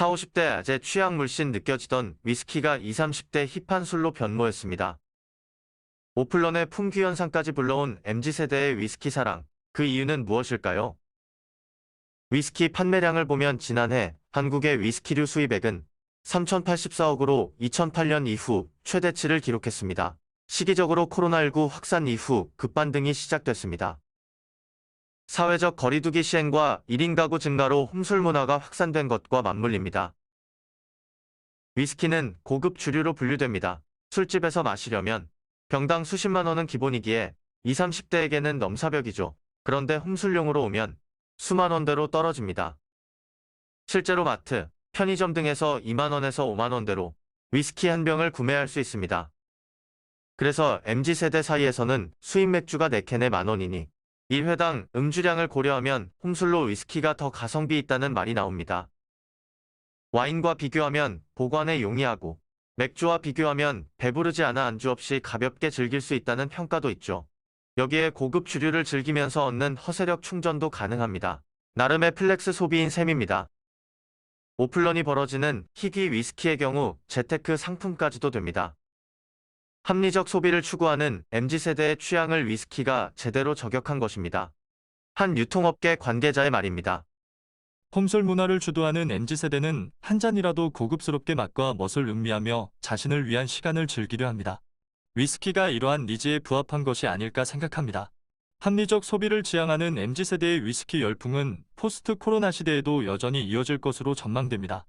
40, 50대 아재 취향 물씬 느껴지던 위스키가 20, 30대 힙한 술로 변모했습니다. 오플런의 품귀 현상까지 불러온 MZ세대의 위스키 사랑. 그 이유는 무엇일까요? 위스키 판매량을 보면 지난해 한국의 위스키류 수입액은 3,084억으로 2008년 이후 최대치를 기록했습니다. 시기적으로 코로나19 확산 이후 급반등이 시작됐습니다. 사회적 거리두기 시행과 1인 가구 증가로 홈술 문화가 확산된 것과 맞물립니다. 위스키는 고급 주류로 분류됩니다. 술집에서 마시려면 병당 수십만 원은 기본이기에 20, 30대에게는 넘사벽이죠. 그런데 홈술용으로 오면 수만 원대로 떨어집니다. 실제로 마트, 편의점 등에서 2만 원에서 5만 원대로 위스키 한 병을 구매할 수 있습니다. 그래서 MZ세대 사이에서는 수입 맥주가 4캔에 만 원이니 1회당 음주량을 고려하면 홈술로 위스키가 더 가성비 있다는 말이 나옵니다. 와인과 비교하면 보관에 용이하고 맥주와 비교하면 배부르지 않아 안주 없이 가볍게 즐길 수 있다는 평가도 있죠. 여기에 고급 주류를 즐기면서 얻는 허세력 충전도 가능합니다. 나름의 플렉스 소비인 셈입니다. 오플런이 벌어지는 희귀 위스키의 경우 재테크 상품까지도 됩니다. 합리적 소비를 추구하는 MZ세대의 취향을 위스키가 제대로 저격한 것입니다. 한 유통업계 관계자의 말입니다. 홈술 문화를 주도하는 MZ세대는 한 잔이라도 고급스럽게 맛과 멋을 음미하며 자신을 위한 시간을 즐기려 합니다. 위스키가 이러한 니즈에 부합한 것이 아닐까 생각합니다. 합리적 소비를 지향하는 MZ세대의 위스키 열풍은 포스트 코로나 시대에도 여전히 이어질 것으로 전망됩니다.